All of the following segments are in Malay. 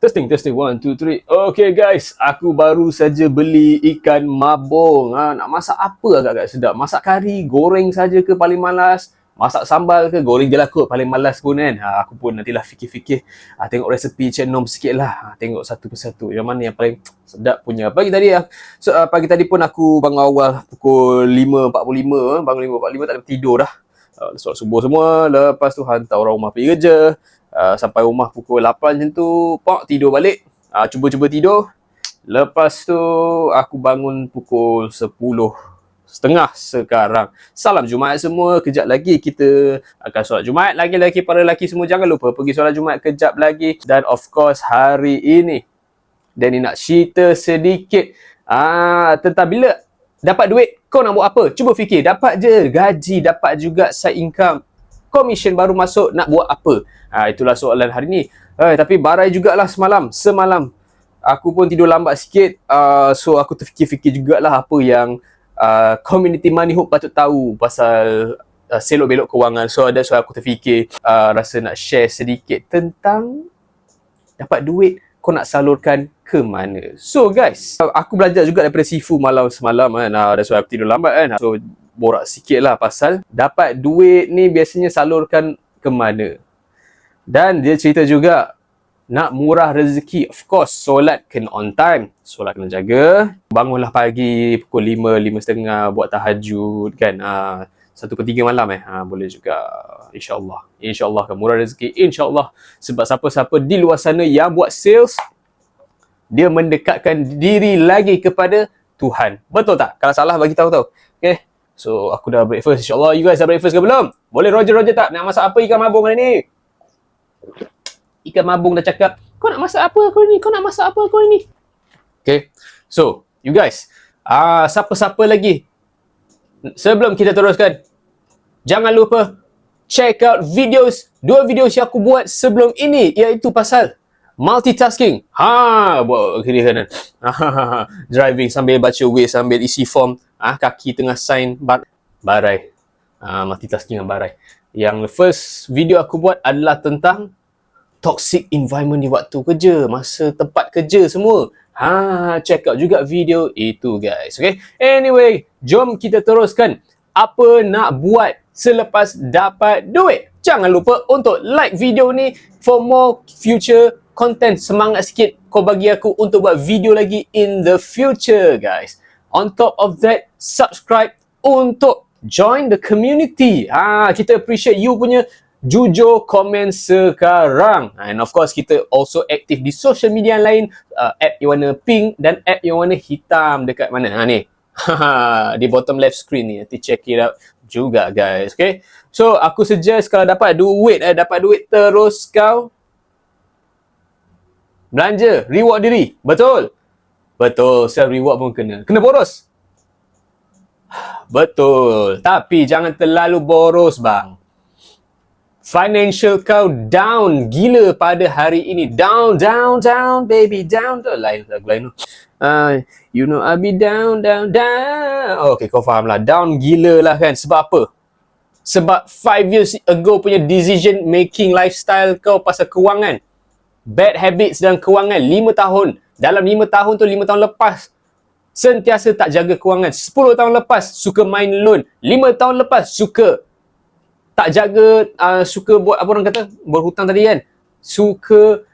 Testing, testing. One, two, three. Okay guys, aku baru saja beli ikan mabung. Ha, nak masak apa agak-agak sedap? Masak kari, goreng saja ke paling malas? Masak sambal ke? Goreng je lah kot paling malas pun kan? Ha, aku pun nantilah fikir-fikir. Ha, tengok resepi Cik Nom sikit lah. Ha, tengok satu persatu. Yang mana yang paling sedap punya. Pagi tadi, ah, so, uh, pagi tadi pun aku bangun awal pukul 5.45. Bangun 5.45 tak ada tidur dah. Uh, solat subuh semua. Lepas tu hantar orang rumah pergi kerja. Uh, sampai rumah pukul 8 macam tu, pak tidur balik. Uh, cuba-cuba tidur. Lepas tu aku bangun pukul 10 setengah sekarang. Salam Jumaat semua. Kejap lagi kita akan solat Jumaat. Lagi-lagi para lelaki semua jangan lupa pergi solat Jumaat kejap lagi. Dan of course hari ini Danny nak cerita sedikit ah tentang bila dapat duit kau nak buat apa? Cuba fikir. Dapat je gaji, dapat juga side income commission baru masuk nak buat apa? Ha, itulah soalan hari ni. Eh, tapi barai jugalah semalam. Semalam aku pun tidur lambat sikit. Uh, so aku terfikir-fikir jugalah apa yang uh, community money hope patut tahu pasal uh, selok belok kewangan. So ada so aku terfikir uh, rasa nak share sedikit tentang dapat duit kau nak salurkan ke mana. So guys, aku belajar juga daripada Sifu malam semalam kan. Uh, that's why aku tidur lambat kan. So borak sikit lah pasal dapat duit ni biasanya salurkan ke mana. Dan dia cerita juga nak murah rezeki. Of course, solat kena on time. Solat kena jaga. Bangunlah pagi pukul 5, 5.30 buat tahajud kan. Uh, satu ke tiga malam eh. Ha, boleh juga. InsyaAllah. InsyaAllah kan murah rezeki. InsyaAllah. Sebab siapa-siapa di luar sana yang buat sales, dia mendekatkan diri lagi kepada Tuhan. Betul tak? Kalau salah bagi tahu tahu. Okay. So aku dah breakfast insyaAllah. You guys dah breakfast ke belum? Boleh Roger-Roger tak? Nak masak apa ikan mabung hari ni? Ikan mabung dah cakap, kau nak masak apa kau ni? Kau nak masak apa kau ni? Okay. So, you guys. Ah, uh, siapa-siapa lagi? Sebelum kita teruskan, jangan lupa check out videos, dua videos yang aku buat sebelum ini iaitu pasal multitasking. Ha, buat kiri kanan. Driving sambil baca way sambil isi form. Ah kaki tengah sign bar barai. Ah multitasking dengan barai. Yang first video aku buat adalah tentang toxic environment di waktu kerja masa tempat kerja semua. Ha check out juga video itu guys. Okay? Anyway jom kita teruskan. Apa nak buat selepas dapat duit? Jangan lupa untuk like video ni for more future content semangat sikit kau bagi aku untuk buat video lagi in the future guys On top of that, subscribe untuk join the community. Ah, kita appreciate you punya jujur komen sekarang. And of course, kita also aktif di social media lain. Uh, app yang warna pink dan app yang warna hitam dekat mana? Ha ni. di bottom left screen ni. Nanti check it out juga guys. Okay. So, aku suggest kalau dapat duit, eh, dapat duit terus kau belanja, reward diri. Betul. Betul, self reward pun kena. Kena boros. Betul. Tapi jangan terlalu boros bang. Financial kau down gila pada hari ini. Down, down, down, baby, down. Lain lagu lain tu. Uh, you know I be down, down, down. Okay, kau faham lah. Down gila lah kan. Sebab apa? Sebab 5 years ago punya decision making lifestyle kau pasal kewangan. Bad habits dan kewangan 5 tahun dalam lima tahun tu, lima tahun lepas, sentiasa tak jaga kewangan. Sepuluh tahun lepas, suka main loan. Lima tahun lepas, suka tak jaga, uh, suka buat apa orang kata, berhutang tadi kan. Suka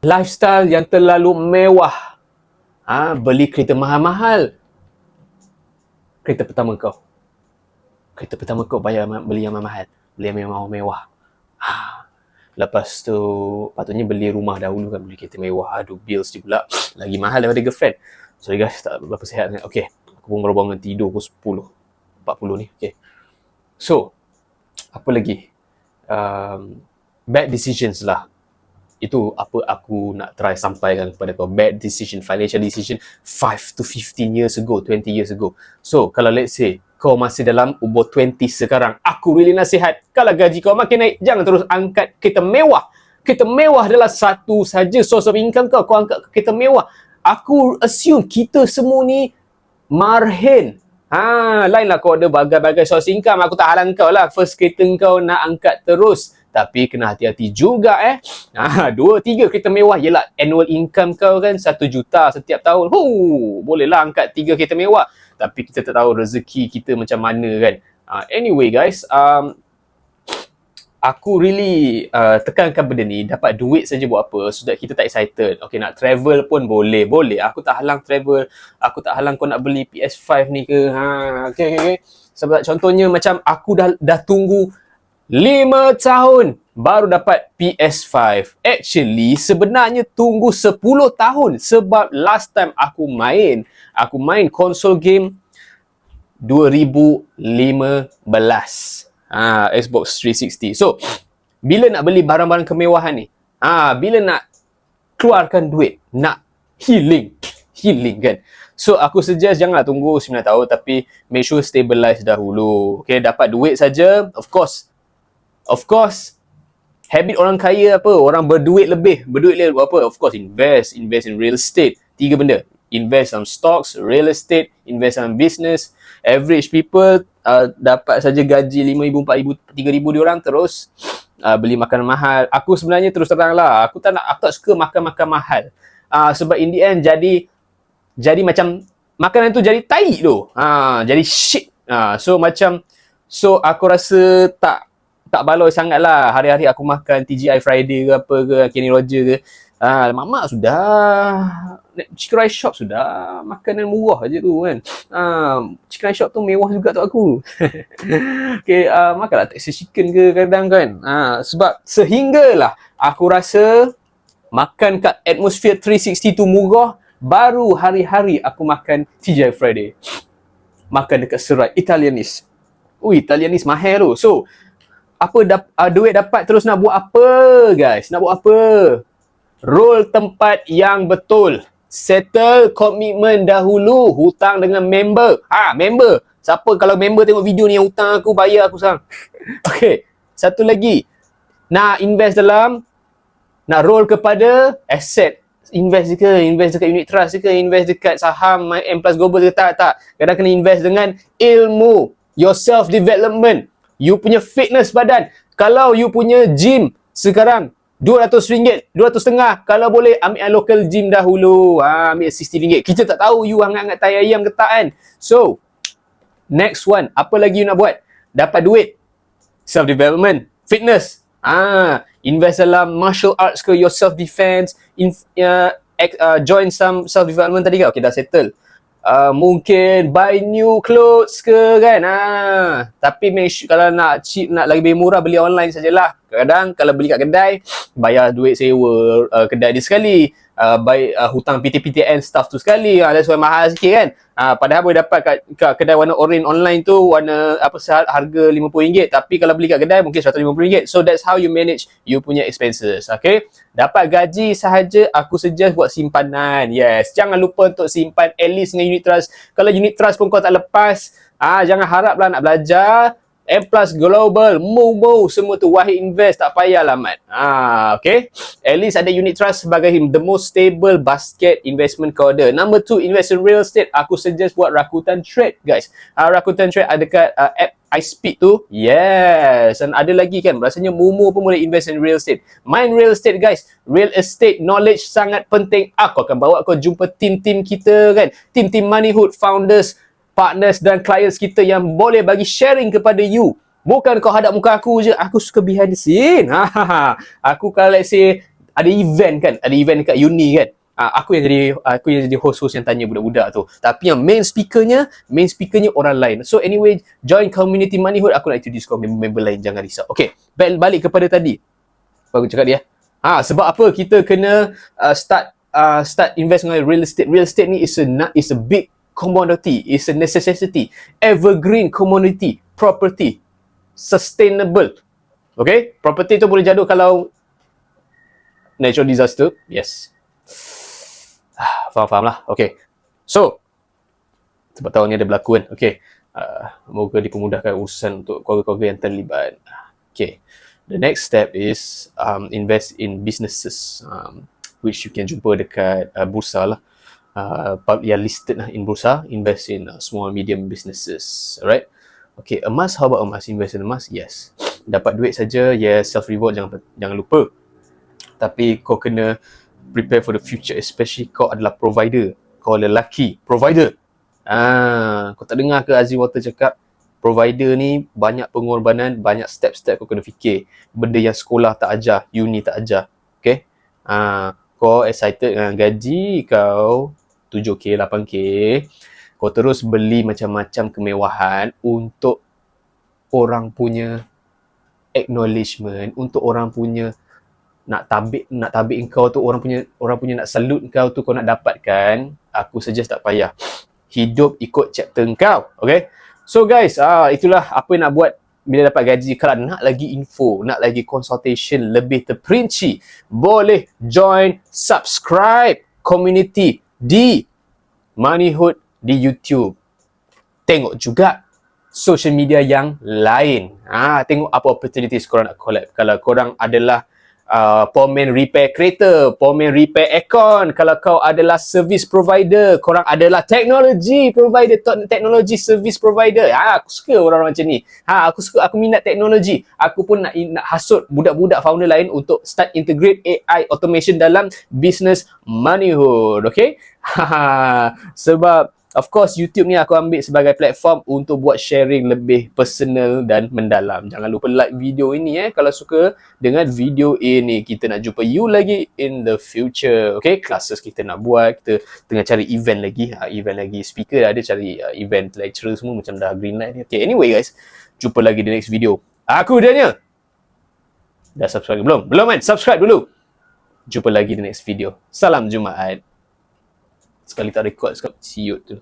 lifestyle yang terlalu mewah. Ha, beli kereta mahal-mahal. Kereta pertama kau. Kereta pertama kau bayar beli yang mahal. Beli yang mewah-mewah. Ha, Lepas tu patutnya beli rumah dahulu kan beli kereta mewah. Aduh bills dia pula lagi mahal daripada girlfriend. Sorry guys tak berapa sihat ni. Okay. Aku pun baru bangun tidur pukul 10. 40 ni. Okay. So. Apa lagi? Um, bad decisions lah. Itu apa aku nak try sampaikan kepada kau. Bad decision, financial decision 5 to 15 years ago, 20 years ago. So, kalau let's say kau masih dalam umur 20 sekarang, aku really nasihat, kalau gaji kau makin naik, jangan terus angkat kereta mewah. Kereta mewah adalah satu saja source of income kau, kau angkat kereta mewah. Aku assume kita semua ni marhen. Ha, lainlah kau ada bagai-bagai source income. Aku tak halang kau lah. First kereta kau nak angkat terus. tapi kena hati-hati juga eh. Ha, dua, tiga kereta mewah. Yelah, annual income kau kan satu juta setiap tahun. Huh, bolehlah angkat tiga kereta mewah. Tapi kita tak tahu rezeki kita macam mana kan. Uh, anyway guys, um, aku really uh, tekankan benda ni dapat duit saja buat apa that kita tak excited. Okay nak travel pun boleh. Boleh. Aku tak halang travel. Aku tak halang kau nak beli PS5 ni ke. Ha okay, okay, okay. sebab contohnya macam aku dah dah tunggu 5 tahun baru dapat PS5 actually sebenarnya tunggu 10 tahun sebab last time aku main aku main console game 2015 Ah, Xbox 360. So, bila nak beli barang-barang kemewahan ni? Ah, bila nak keluarkan duit, nak healing, healing kan. So, aku suggest janganlah tunggu 9 tahun tapi make sure stabilize dahulu. Okay, dapat duit saja. Of course. Of course, habit orang kaya apa? Orang berduit lebih. Berduit lebih apa? Of course, invest. Invest in real estate. Tiga benda. Invest on stocks, real estate, invest on business. Average people uh, dapat saja gaji 5,000, 4,000, 3,000 dia orang terus uh, beli makanan mahal. Aku sebenarnya terus terang lah, aku tak nak, aku tak suka makan-makan mahal. Uh, sebab in the end jadi jadi macam makanan tu jadi tai tu. Uh, jadi shit. Uh, so macam so aku rasa tak tak baloi sangat lah hari-hari aku makan TGI Friday ke apa ke Kenny Roger ke Ah, mamak sudah. Chicken rice shop sudah. Makanan murah aje tu kan. Ah, chicken rice shop tu mewah juga tu aku. okay, ah, makanlah Texas chicken ke kadang kan. Ah, sebab sehinggalah aku rasa makan kat atmosphere 360 tu murah, baru hari-hari aku makan TGI Friday. Makan dekat serai Italianis. Ui, Italianis mahal tu. So, apa dap- uh, duit dapat terus nak buat apa guys? Nak buat apa? Role tempat yang betul. Settle komitmen dahulu. Hutang dengan member. Ah, ha, member. Siapa kalau member tengok video ni yang hutang aku, bayar aku sang. okay. Satu lagi. Nak invest dalam, nak roll kepada asset. Invest ke, invest dekat unit trust ke, invest dekat saham M plus global ke, tak, tak. Kadang kena invest dengan ilmu. Your self development. You punya fitness badan. Kalau you punya gym sekarang RM200, RM200 Kalau boleh ambil yang local gym dahulu. Ha, ambil RM60. Kita tak tahu you hangat-hangat tai ayam ke tak kan. So, next one. Apa lagi you nak buat? Dapat duit. Self-development. Fitness. Ah, invest dalam martial arts ke, your self-defense. In, uh, uh, join some self-development tadi ke? Okay, dah settle uh, mungkin buy new clothes ke kan ha. tapi make kalau nak cheap nak lebih murah beli online sajalah kadang kalau beli kat kedai bayar duit sewa uh, kedai dia sekali uh, buy uh, hutang PTPTN stuff tu sekali. Uh, that's why mahal sikit kan? Uh, padahal boleh dapat kat, kat kedai warna orange online tu warna apa harga RM50 tapi kalau beli kat kedai mungkin RM150 so that's how you manage you punya expenses okay? Dapat gaji sahaja aku suggest buat simpanan. Yes. Jangan lupa untuk simpan at least dengan unit trust. Kalau unit trust pun kau tak lepas ah jangan haraplah nak belajar M Plus Global, Momo, semua tu Wahid Invest, tak payahlah Mat. Ah, okay. At least ada unit trust sebagai the most stable basket investment ada. Number two, invest in real estate. Aku suggest buat Rakuten Trade, guys. Uh, Rakuten Trade ada dekat uh, app iSpeed tu. Yes. Dan ada lagi kan, rasanya Momo pun boleh invest in real estate. Main real estate, guys. Real estate knowledge sangat penting. Aku akan bawa kau jumpa tim-tim kita kan. Tim-tim Moneyhood founders, partners dan clients kita yang boleh bagi sharing kepada you. Bukan kau hadap muka aku je, aku suka behind the scene. Ha, aku kalau let's say ada event kan, ada event dekat uni kan. Uh, aku yang jadi aku yang jadi host-host yang tanya budak-budak tu. Tapi yang main speakernya, main speakernya orang lain. So anyway, join community moneyhood aku nak introduce kau member-member lain jangan risau. Okay, balik kepada tadi. Apa aku cakap dia? Ha, sebab apa kita kena uh, start uh, start invest dengan real estate. Real estate ni is a is a big commodity is a necessity. Evergreen commodity property sustainable. Okay? Property tu boleh jatuh kalau natural disaster. Yes. Faham faham lah. Okay. So sebab tahun ni ada berlaku kan? Okay. Uh, moga dipermudahkan urusan untuk keluarga-keluarga yang terlibat. Okay. The next step is um, invest in businesses um, which you can jumpa dekat uh, bursa lah uh, yang listed lah in bursa invest in uh, small medium businesses alright? Okay emas how about emas? Invest in emas? Yes. Dapat duit saja yes. Self reward jangan jangan lupa. Tapi kau kena prepare for the future especially kau adalah provider. Kau lelaki provider. Ah kau tak dengar ke Azri Water cakap provider ni banyak pengorbanan banyak step-step kau kena fikir. Benda yang sekolah tak ajar uni tak ajar okay? Ah kau excited dengan gaji kau 7k 8k kau terus beli macam-macam kemewahan untuk orang punya acknowledgement untuk orang punya nak tabik nak tabik kau tu orang punya orang punya nak salute kau tu kau nak dapatkan aku suggest tak payah. Hidup ikut chapter kau okay? So guys ah itulah apa yang nak buat bila dapat gaji. Kalau nak lagi info nak lagi consultation lebih terperinci boleh join subscribe community di Moneyhood di YouTube tengok juga social media yang lain. Ah, ha, tengok apa opportunities korang nak collab. Kalau korang adalah uh, Pomen repair kereta, Pomen repair aircon, kalau kau adalah service provider, korang adalah technology provider, technology service provider. Ha, aku suka orang-orang macam ni. Ha, aku suka, aku minat teknologi. Aku pun nak nak hasut budak-budak founder lain untuk start integrate AI automation dalam business moneyhood. Okay? Sebab Of course, YouTube ni aku ambil sebagai platform untuk buat sharing lebih personal dan mendalam. Jangan lupa like video ini eh kalau suka dengan video ini. Kita nak jumpa you lagi in the future. Okay, classes kita nak buat. Kita tengah cari event lagi. Ha, event lagi. Speaker ada cari uh, event lecturer semua macam dah green light ni. Okay, anyway guys. Jumpa lagi di next video. Aku Daniel. Dah subscribe belum? Belum kan? Subscribe dulu. Jumpa lagi di next video. Salam Jumaat sekali tak record sekali siut tu